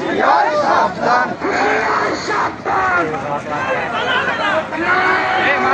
Diğer şaptan! Diğer şaptan! Diğer!